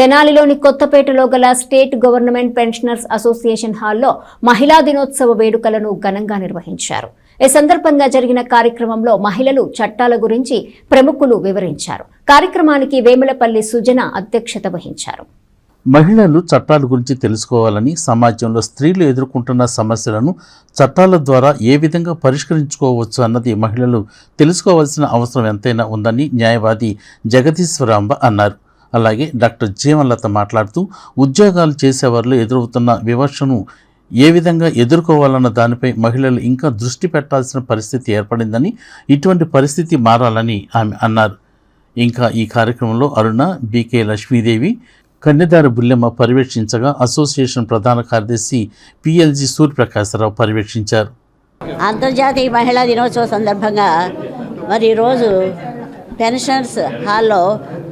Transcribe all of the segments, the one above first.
తెనాలిలోని కొత్తపేటలో గల state government pensioners association హాల్లో మహిళా దినోత్సవ వేడుకలను ఘనంగా నిర్వహించారు. ఈ సందర్భంగా జరిగిన కార్యక్రమంలో మహిళలు చట్టాల గురించి ప్రముఖులు వివరించారు. కార్యక్రమానికి వేములపల్లి సుజన అధ్యక్షత వహించారు. మహిళలు చట్టాల గురించి తెలుసుకోవాలని సమాజంలో స్త్రీలు ఎదుర్కొంటున్న సమస్యలను చట్టాల ద్వారా ఏ విధంగా పరిష్కరించుకోవచ్చు అన్నది మహిళలు తెలుసుకోవాల్సిన అవసరం ఎంతైనా ఉందని న్యాయవాది జగదీశ్వరాంబ అన్నారు. అలాగే డాక్టర్ జీవన్లత మాట్లాడుతూ ఉద్యోగాలు చేసేవారిలో ఎదురవుతున్న వివక్షను ఏ విధంగా ఎదుర్కోవాలన్న దానిపై మహిళలు ఇంకా దృష్టి పెట్టాల్సిన పరిస్థితి ఏర్పడిందని ఇటువంటి పరిస్థితి మారాలని ఆమె అన్నారు. ఇంకా ఈ కార్యక్రమంలో అరుణ బీకే లక్ష్మీదేవి కన్యదారి బుల్లెమ్మ పర్యవేక్షించగా అసోసియేషన్ ప్రధాన కార్యదర్శి పిఎల్జి సూర్యప్రకాశరావు పర్యవేక్షించారు. అంతర్జాతీయ మహిళా దినోత్సవ సందర్భంగా మరి ఈరోజు పెన్షనర్స్ హాల్లో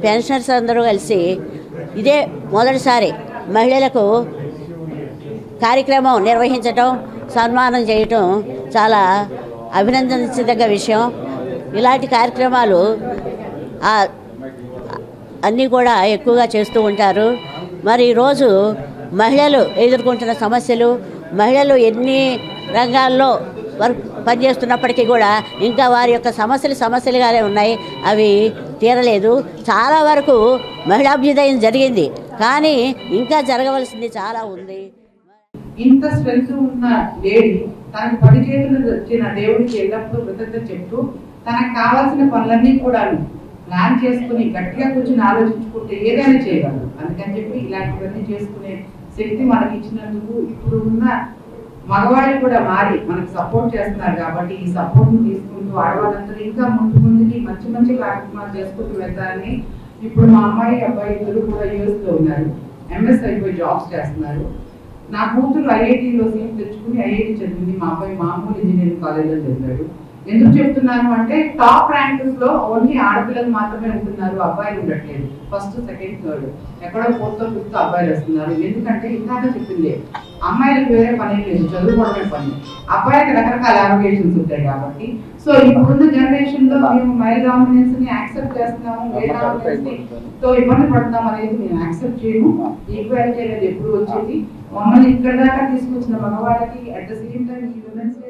పెన్షనర్స్ అందరూ కలిసి ఇదే మొదటిసారి మహిళలకు కార్యక్రమం నిర్వహించటం సన్మానం చేయటం చాలా అభినందించదగ్గ విషయం. ఇలాంటి కార్యక్రమాలు అన్నీ కూడా ఎక్కువగా చేస్తూ ఉంటారు. మరి ఈరోజు మహిళలు ఎదుర్కొంటున్న సమస్యలు మహిళలు ఎన్ని రంగాల్లో వారు పనిచేస్తున్నప్పటికీ కూడా ఇంకా వారి యొక్క సమస్యలు సమస్యలుగానే ఉన్నాయి. అవి తీరలేదు. చాలా వరకు మహిళాభ్యుదయం జరిగింది. కానీ ఇంకా జరగవలసింది చాలా ఉంది. ఇంత స్ట్రెంత్ ఉన్న లేడీ తనకు పని చేతులు వచ్చిన దేవుడికి ఎల్లప్పుడూ కృతజ్ఞత చెప్తూ తనకు కావాల్సిన పనులన్నీ కూడా ప్లాన్ చేసుకుని గట్టిగా కూర్చొని ఆలోచించుకుంటే ఏదైనా చేయగలరు అందుకని చెప్పి ఇలాంటివన్నీ చేసుకునే శక్తి మనకి ఇచ్చినందుకు ఇప్పుడు ఉన్న మగవాళ్ళు కూడా మారి మనకు సపోర్ట్ చేస్తున్నారు కాబట్టి ఈ సపోర్ట్ తీసుకుంటూ ఆడవాళ్ళందరూ ఇంకా ముందు ముందుకి మంచి మంచి కార్యక్రమాలు చేసుకుంటూ వెళ్తారని ఇప్పుడు మా అమ్మాయి అబ్బాయి ఇద్దరు కూడా యూఎస్లో ఉన్నారు. ఎంఎస్ అయిపోయి జాబ్స్ చేస్తున్నారు. నా కూతురు ఐఐటిలో సీట్ తెచ్చుకుని ఐఐటి చదివింది. మా అబ్బాయి మామూలు ఇంజనీరింగ్ కాలేజ్లో చదివాడు. ఎందుకు చెప్తున్నాను అంటే టాప్ ర్యాంకర్స్లో ఓన్లీ ఆడపిల్లలు మాత్రమే ఉంటున్నారు అబ్బాయిలు ఉండట్లేదు. First second third. ఎక్కడో ఫోర్త్ ఫిఫ్త్ అబ్బాయిలు వస్తున్నారు. ఎందుకంటే ఇందాక చెప్పింది అమ్మాయిలకు వేరే పని లేదు చదువుకోవడమే పని. అబ్బాయిలకు రకరకాల అలొకేషన్స్ ఉంటాయి కాబట్టి. సో ఇప్పుడున్న జనరేషన్లో మేము మైల్ డామినెన్స్ని యాక్సెప్ట్ చేస్తున్నాము మేల్ డామినెన్స్ని. తో ఇబ్బంది పడుతున్నాం అనేది మేము యాక్సెప్ట్ చేయము. ఈక్వాలిటీ అనేది ఎప్పుడు వచ్చేది. మమ్మల్ని ఇక్కడ దాకా తీసుకొచ్చిన మగవాళ్ళకి అట్ ద సేమ్ టైం ఈ ఉమెన్స్ డే